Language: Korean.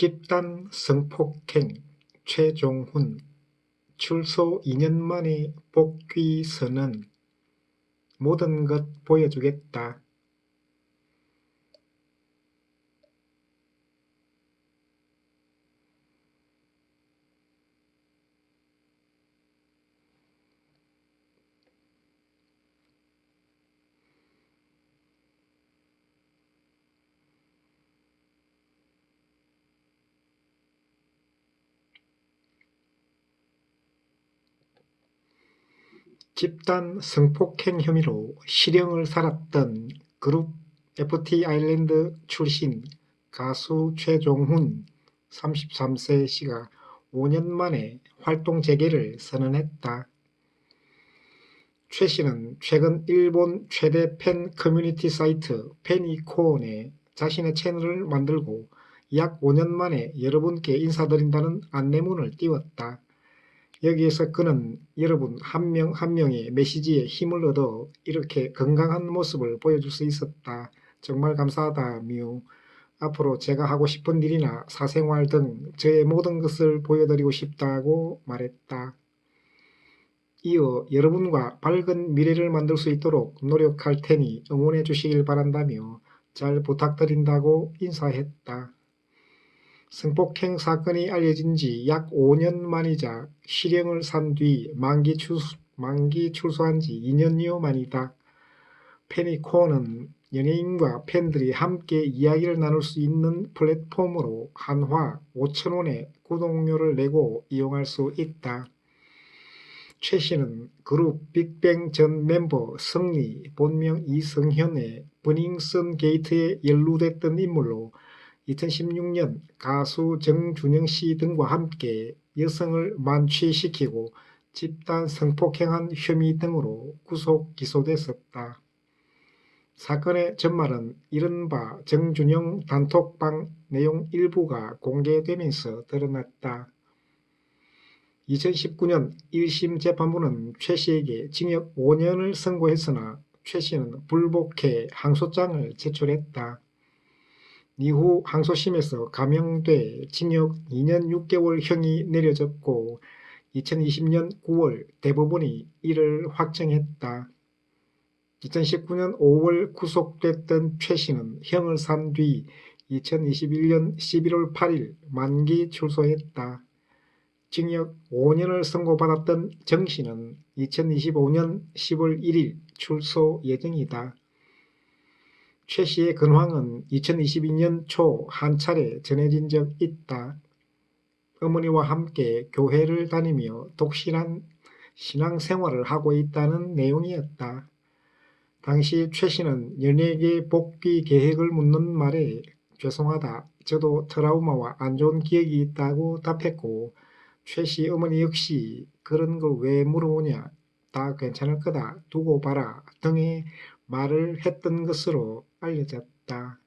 집단 성폭행 최종훈 출소 2년 만에 복귀 선언 모든 것 보여주겠다. 집단 성폭행 혐의로 실형을 살았던 그룹 FT 아일랜드 출신 가수 최종훈 33세 씨가 5년 만에 활동 재개를 선언했다. 최 씨는 최근 일본 최대 팬 커뮤니티 사이트 페니코온에 자신의 채널을 만들고 약 5년 만에 여러분께 인사드린다는 안내문을 띄웠다. 여기에서 그는 여러분 한 명 한 명의 메시지에 힘을 얻어 이렇게 건강한 모습을 보여줄 수 있었다. 정말 감사하다 뮤. 앞으로 제가 하고 싶은 일이나 사생활 등 저의 모든 것을 보여드리고 싶다고 말했다. 이어 여러분과 밝은 미래를 만들 수 있도록 노력할 테니 응원해 주시길 바란다며 잘 부탁드린다고 인사했다. 성폭행 사건이 알려진 지 약 5년 만이자 실형을 산 뒤 만기, 출소, 만기 출소한 지 2년여 만이다. 페니코어는 연예인과 팬들이 함께 이야기를 나눌 수 있는 플랫폼으로 한화 5천원의 구독료를 내고 이용할 수 있다. 최 씨는 그룹 빅뱅 전 멤버 성리 본명 이성현의 버닝썬 게이트에 연루됐던 인물로 2016년 가수 정준영 씨 등과 함께 여성을 만취시키고 집단 성폭행한 혐의 등으로 구속 기소됐었다. 사건의 전말은 이른바 정준영 단톡방 내용 일부가 공개되면서 드러났다. 2019년 1심 재판부는 최 씨에게 징역 5년을 선고했으나 최 씨는 불복해 항소장을 제출했다. 이후 항소심에서 감형돼 징역 2년 6개월 형이 내려졌고 2020년 9월 대법원이 이를 확정했다. 2019년 5월 구속됐던 최 씨는 형을 산 뒤 2021년 11월 8일 만기 출소했다. 징역 5년을 선고받았던 정 씨는 2025년 10월 1일 출소 예정이다. 최 씨의 근황은 2022년 초 한 차례 전해진 적 있다. 어머니와 함께 교회를 다니며 독실한 신앙생활을 하고 있다는 내용이었다. 당시 최 씨는 연예계 복귀 계획을 묻는 말에 죄송하다. 저도 트라우마와 안 좋은 기억이 있다고 답했고 최 씨 어머니 역시 그런 걸 왜 물어보냐. 다 괜찮을 거다. 두고 봐라. 등의 말을 했던 것으로 알려졌다.